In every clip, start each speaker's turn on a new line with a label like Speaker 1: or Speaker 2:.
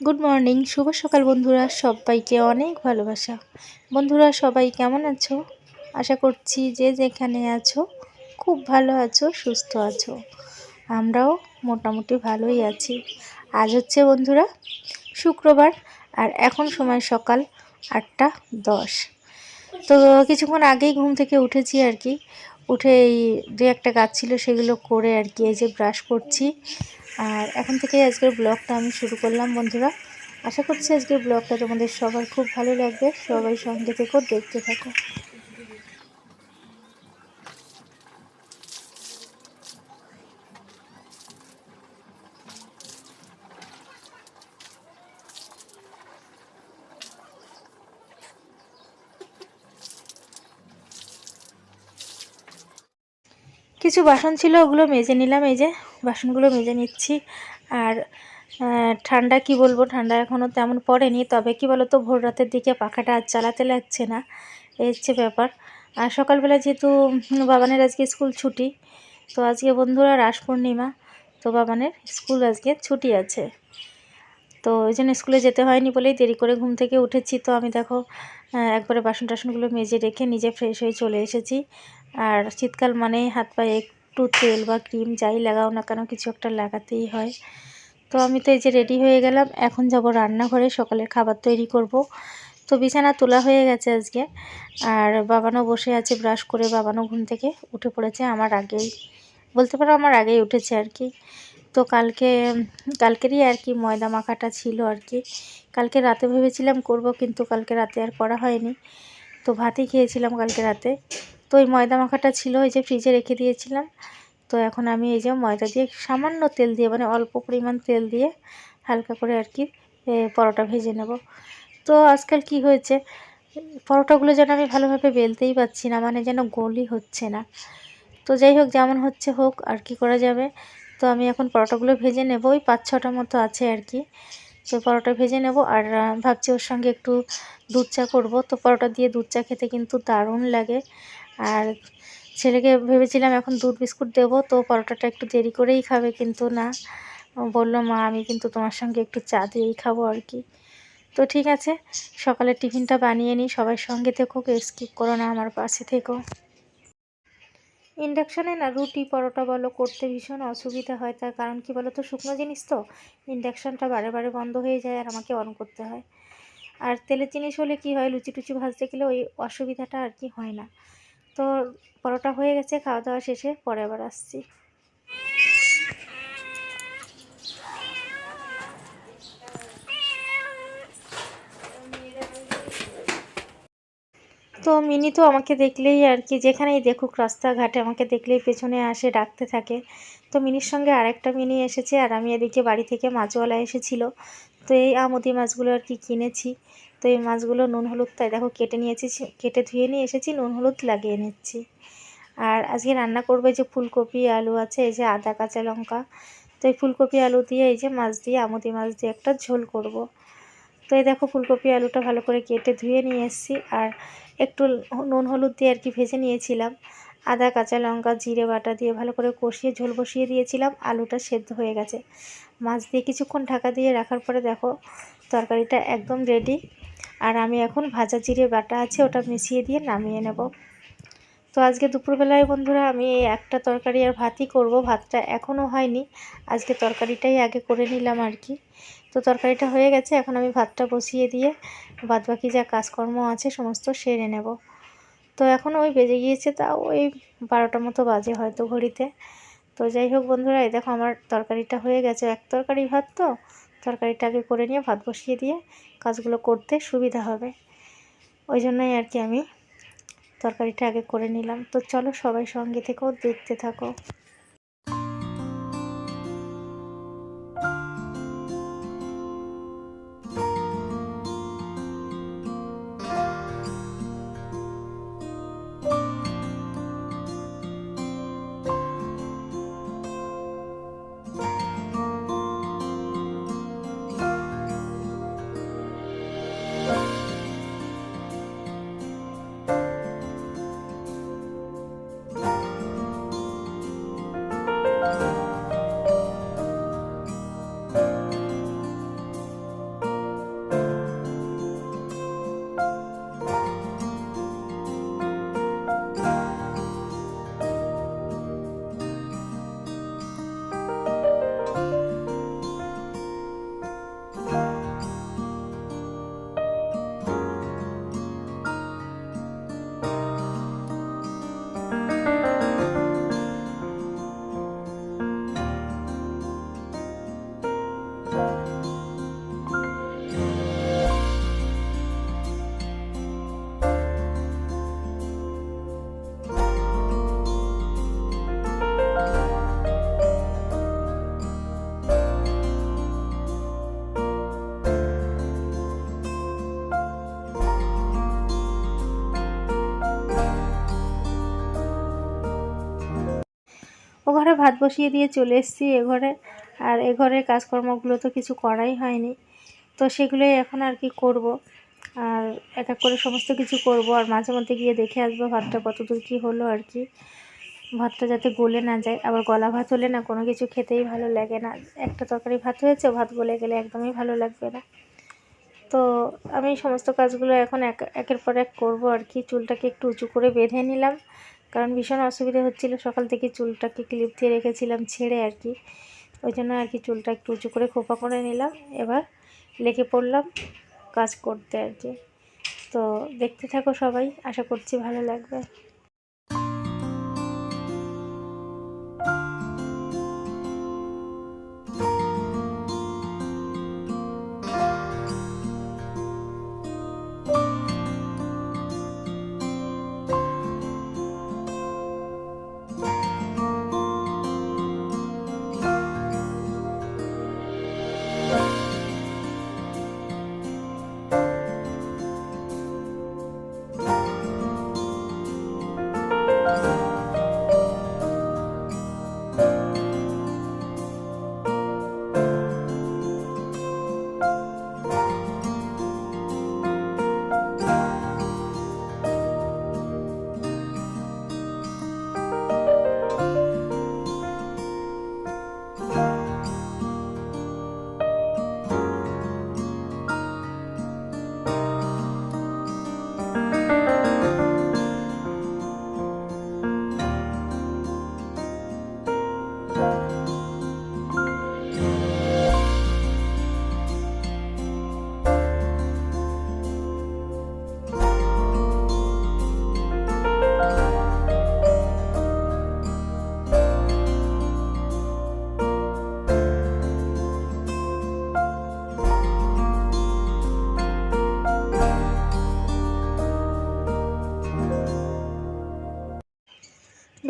Speaker 1: Good morning শুভ সকাল বন্ধুরা, সবাইকে অনেক ভালোবাসা। বন্ধুরা, সবাই কেমন আছো? আশা করছি যে যেখানে আছো, খুব ভালো আছো, সুস্থ আছো। আমরাও মোটামুটি ভালোই আছি। আজ হচ্ছে বন্ধুরা, শুক্রবার, আর এখন সময় সকাল আটটা দশ। তো কিছুক্ষণ আগেই ঘুম থেকে উঠেছি আর কি। উঠে এই দু একটা কাজ ছিল, সেগুলো করে আর কি এই যে ব্রাশ করছি। আর এখন থেকে আজকের ব্লগটা আমি শুরু করলাম, বন্ধুরা। আশা করছি আজকের ব্লগটা তোমাদের সবার খুব ভালো লাগবে। সবাই সঙ্গে থেকো, দেখতে থাকো। কিছু বাসন ছিল, ওগুলো মেজে নিলাম, এই যে। বাসনগুলো মেজে নিচ্ছি। আর ঠান্ডা কি বলব? ঠান্ডা এখনও তেমন পড়েনি। তবে কি বলো তো ভোর রাতের দিকে পাখাটা আর চালাতে লাগছে না। এই হচ্ছে ব্যাপার। আর সকালবেলা যেহেতু বাবানের আজকে স্কুল ছুটি, তো আজকে বন্ধুরা রাস পূর্ণিমা, তো বাবানের স্কুল আজকে ছুটি আছে। তো ওই জন্য স্কুলে যেতে হয়নি বলেই দেরি করে ঘুম থেকে উঠেছি। তো আমি দেখো একবারে বাসন টাসনগুলো মেজে রেখে নিজে ফ্রেশ হয়ে চলে এসেছি। আর শীতকাল মানে হাত পায়ে একটু তেল বা ক্রিম যাই লাগাও না কেন, কিছু একটা লাগাতেই হয়। তো আমি তো এই যে রেডি হয়ে গেলাম, এখন যাব রান্নাঘরে, সকালের খাবার তৈরি করব। তো বিছানা তোলা হয়ে গেছে আজকে, আর বাবানও বসে আছে ব্রাশ করে, বাবানও ঘুম থেকে উঠে পড়েছে, আমার আগেই, বলতে পারো আমার আগেই উঠেছে আর কি। তো কালকে, কালকেরই আর কি ময়দা মাখাটা ছিল আর কি। কালকে রাতে ভেবেছিলাম করব, কিন্তু কালকে রাতে আর করা হয়নি। তো ভাতই খেয়েছিলাম কালকে রাতে। তো ওই ময়দা মাখাটা ছিল, ওই যে ফ্রিজে রেখে দিয়েছিলাম। তো এখন আমি এই যে ময়দা দিয়ে সামান্য তেল দিয়ে মানে অল্প পরিমাণ তেল দিয়ে হালকা করে আর কি পরোটা ভেজে নেব। তো আজকাল কি হয়েছে, পরোটাগুলো যেন আমি ভালোভাবে বেলতেই পাচ্ছি না মানে যেন গলি হচ্ছে না। তো যাই হোক, যেমন হচ্ছে হোক, আর কি করা যাবে। তো আমি এখন পরোটাগুলো ভেজে নেব, ওই পাঁচ ছটা মতো আছে আর কি। তো পরোটা ভেজে নেব, আর ভাবছি ওর সঙ্গে একটু দুধ চা করব। তো পরোটা দিয়ে দুধ চা খেতে কিন্তু দারুণ লাগে। আর ছেলেকে ভেবেছিলাম এখন দুধ বিস্কুট দেবো, তো পরোটাটা একটু দেরি করেই খাবে, কিন্তু না। বলল, মা, আমি কিন্তু তোমার সঙ্গে একটু চা দিয়েই খাব আর কি। তো ঠিক আছে, সকালের টিফিনটা বানিয়ে নিই, সবাই সঙ্গে থেকো স্কিপ করো না, আমার পাশে থেকো। ইন্ডাকশানে না রুটি, পরোটা বলো, করতে ভীষণ অসুবিধা হয়, তার কারণ কি বলো তো শুকনো জিনিস তো, ইন্ডাকশানটা বারে বারে বন্ধ হয়ে যায় আর আমাকে অন করতে হয়। আর তেলের জিনিস হলে কি হয়, লুচি টুচি ভাজতে গেলে ওই অসুবিধাটা আর কি হয় না। তো পরোটা হয়ে গেছে খাওয়া দাওয়া শেষে পরে আবার আসছি। তো মিনি তো আমাকে দেখলেই আর কি, যেখানেই দেখুক রাস্তাঘাটে আমাকে দেখলেই পেছনে আসে, ডাকতে থাকে। তো মিনির সঙ্গে আরেকটা মিনি এসেছে আর আমি এদিকে বাড়ি থেকে মাছওয়ালা এসেছিল। তো এই আমুদি মাছগুলো আর কি কিনেছি। তো এই মাছগুলো নুন হলুদ তাই দেখো কেটে নিয়েছি কেটে ধুয়ে নিয়ে এসেছি, নুন হলুদ লাগিয়ে নিচ্ছি। আর আজকে রান্না করবে যে ফুলকপি, আলু আছে, এই যে আদা, কাঁচা লঙ্কা। তো এই ফুলকপি, আলু দিয়ে, এই যে মাছ দিয়ে, আমুদি মাছ দিয়ে একটা ঝোল করব। তো এই দেখো ফুলকপি, আলুটা ভালো করে কেটে ধুয়ে নিয়ে এসেছি। আর একটু নুন হলুদ দিয়ে আর কি ভেজে নিয়েছিলাম। আদা, কাঁচা লঙ্কা, জিরে বাটা দিয়ে ভালো করে কষিয়ে ঝোল বসিয়ে দিয়েছিলাম। আলুটা সেদ্ধ হয়ে গেছে। মাছ দিয়ে কিছুক্ষণ ঢাকা দিয়ে রাখার পরে দেখো, তরকারিটা একদম রেডি আর আমি এখন ভাজা জিরে বাটা আছে, ওটা মিশিয়ে দিয়ে নামিয়ে নেব। তো আজকে দুপুরবেলায় বন্ধুরা, আমি এই একটা তরকারি আর ভাতই করব। ভাতটা এখনও হয়নি। আজকে তরকারিটাই আগে করে নিলাম আর কি। তো তরকারিটা হয়ে গেছে, এখন আমি ভাতটা বসিয়ে দিয়ে বাদবাকি যা কাজকর্ম আছে, সমস্ত সেরে নেব। তো এখন ওই বেজে গিয়েছে তাও ওই বারোটার মতো বাজে হয়তো ঘড়িতে। তো যাই হোক বন্ধুরা, এই দেখো আমার তরকারিটা হয়ে গেছে। এক তরকারি ভাত তো, তরকারিটা আগে করে নিয়ে ভাত বসিয়ে দিয়ে কাজগুলো করতে সুবিধা হবে। ওই জন্যই আর কি আমি তরকারিটা আগে করে নিলাম। তো চলো সবাই সঙ্গে থেকেও দেখতে থাকো। ও ঘরে ভাত বসিয়ে দিয়ে চলে এসেছি এ ঘরে। আর এ ঘরের কাজকর্মগুলো তো কিছু করাই হয়নি। তো সেগুলোই এখন আর কি করব। আর এক এক করে সমস্ত কিছু করব। আর মাঝে মধ্যে গিয়ে দেখে আসব ভাতটা কতদূর কী হলো আর কি। ভাতটা যাতে গলে না যায়। আবার গলা ভাত হলে না কোনো কিছু খেতেই ভালো লাগে না। একটা তরকারি ভাত হয়েছে, ভাত গলে গেলে একদমই ভালো লাগবে না। তো আমি সমস্ত কাজগুলো এখন এক, একের পর এক করব আর কি। চুলটাকে একটু উঁচু করে বেঁধে নিলাম। কারণ ভীষণ অসুবিধা হচ্ছিল। সকাল থেকে চুলটাকে ক্লিপ দিয়ে রেখেছিলাম ছেড়ে আর কি। ওই জন্য আর কি চুলটা একটু উঁচু করে খোপা করে নিলাম। এবার লেগে পড়লাম কাজ করতে আর কি। তো দেখতে থাকো সবাই। আশা করছি ভালো লাগবে।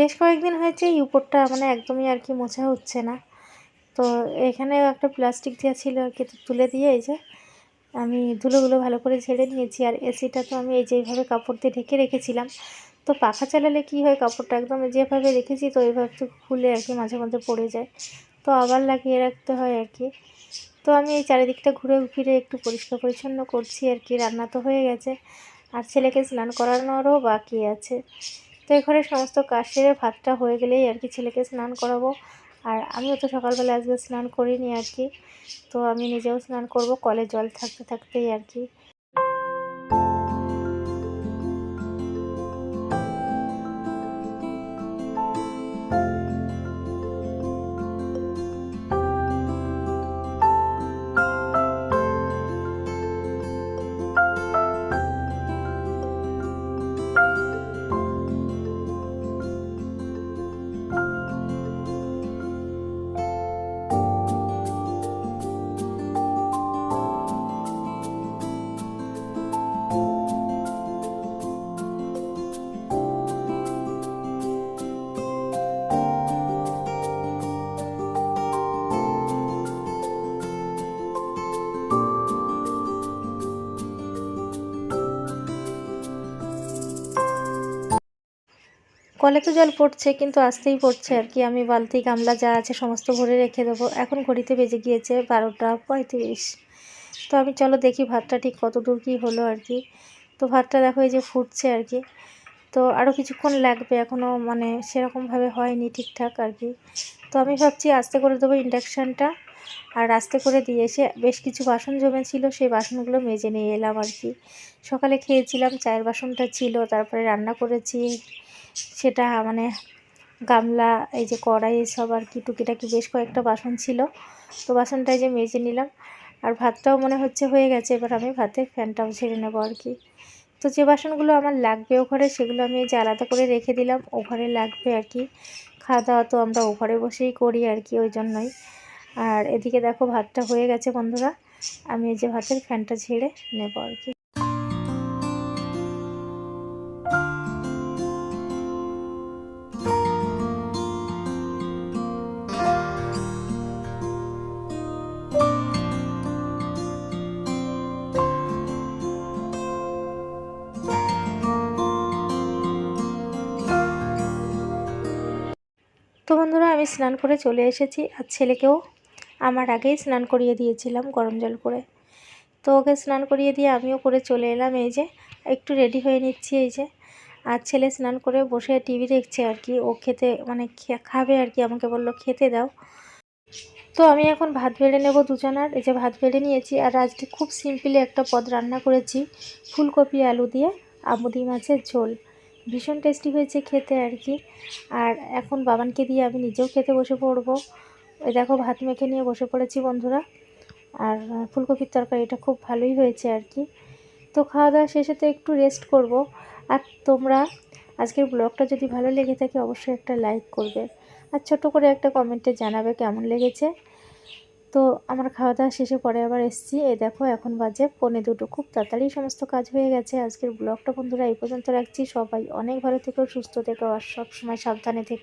Speaker 1: বেশ কয়েকদিন হয়েছে এই উপরটা মানে একদমই আর কি মোছা হচ্ছে না। তো এখানেও একটা প্লাস্টিক দেওয়া ছিল আর কি তুলে দিয়ে এই যে আমি ধুলোগুলো ভালো করে ঝেড়ে নিয়েছি। আর এসিটা তো আমি এই যেভাবে কাপড় দিয়ে ঢেকে রেখেছিলাম। তো পাখা চালালে কি হয়, কাপড়টা একদম যেভাবে রেখেছি, তো ওইভাবে তো খুলে আর কি মাঝে মাঝে পড়ে যায়। তো আবার লাগিয়ে রাখতে হয় আর কি। তো আমি এই চারিদিকটা ঘুরে ফিরে একটু পরিষ্কার পরিচ্ছন্ন করছি আর কি, রান্না তো হয়ে গেছে। আর ছেলেকে স্নান করানোরও বাকি আছে। তো এখানে সমস্ত কাজ সেরে ভাতটা হয়ে গেলেই আর কি ছেলেকে স্নান করাবো। আর আমিও তো সকালবেলা আজকে স্নান করিনি আর কি। তো আমি নিজেও স্নান করব, কলে জল থাকতে থাকতেই আর কি। কলে তো জল পড়ছে, কিন্তু আসতেই পড়ছে আর কি। আমি বালতি, গামলা যা আছে সমস্ত ভরে রেখে দেবো। এখন ঘড়িতে বেজে গিয়েছে বারোটা পঁয়ত্রিশ। তো আমি চলো দেখি ভাতটা ঠিক কত দূর কী হলো আর কি। তো ভাতটা দেখো এই যে ফুটছে আর কি। তো আরও কিছুক্ষণ লাগবে এখনও মানে সেরকমভাবে হয়নি ঠিকঠাক আর কি। তো আমি ভাবছি আস্তে করে দেবো ইন্ডাকশানটা। আর আস্তে করে দিয়ে এসে বেশ কিছু বাসন জমেছিল, সেই বাসনগুলো মেজে নিয়ে এলাম আর কি। সকালে খেয়েছিলাম, চায়ের বাসনটা ছিল, তারপরে রান্না করেছি। সেটা মানে গামলা, এই যে কড়াই এসব আর কি, টুকিটাকি বেশ কয়েকটা বাসন ছিল। তো বাসনটা যে মেজে নিলাম। আর ভাতটাও মনে হচ্ছে হয়ে গেছে, এবার আমি ভাতের ফ্যানটাও ছেড়ে নেব আর কি। তো যে বাসনগুলো আমার লাগবে ও ঘরে সেগুলো আমি যে আলাদা করে রেখে দিলাম ও ঘরে লাগবে আর কি। খাওয়া দাওয়া তো আমরা ও ঘরে বসেই করি আর কি, ওই জন্যই। আর এদিকে দেখো ভাতটা হয়ে গেছে বন্ধুরা, আমি এই যে ভাতের ফ্যানটা ছেড়ে নেব আর কি। তো বন্ধুরা, আমি স্নান করে চলে এসেছি আর ছেলেকেও আমার আগেই স্নান করিয়ে দিয়েছিলাম গরম জল করে। তো ওকে স্নান করিয়ে দিয়ে আমিও করে চলে এলাম এই যে, একটু রেডি হয়ে নিচ্ছি এই যে। আর ছেলে স্নান করে বসে টিভি দেখছে আর কি, ও খেতে মানে খাবে আর কি, আমাকে বলল খেতে দাও। তো আমি এখন ভাত বেড়ে নেব দুজনার, এই যে ভাত বেড়ে নিয়েছি আর আজকে খুব সিম্পলি একটা পদ রান্না করেছি, ফুলকপি, আলু দিয়ে আমুদি মাছের ঝোল। ভীষণ টেস্টি হয়েছে খেতে আর কি। আর এখন বাবানকে দিয়ে আমি নিজেও খেতে বসে পড়ব। ওই দেখো, ভাত মেখে নিয়ে বসে পড়েছি বন্ধুরা। আর ফুলকপির তরকারিটা খুব ভালোই হয়েছে আর কি। তো খাওয়া দাওয়া শেষে তো একটু রেস্ট করব। আর তোমরা আজকের ব্লগটা যদি ভালো লেগে থাকে, অবশ্যই একটা লাইক করবে। আর ছোট করে একটা কমেন্টে জানাবে কেমন লেগেছে। তো আমার খাওয়া দাওয়া শেষে পরে আবার এসেছি। এই দেখো, এখন বাজে পনে দুটো। খুব তাড়াতাড়ি সমস্ত কাজ হয়ে গেছে। আজকের ব্লগটা বন্ধুরা এই পর্যন্ত রাখছি। সবাই অনেক ভালো থেকো, সুস্থ থেকো, আর সবসময় সাবধানে থেকো।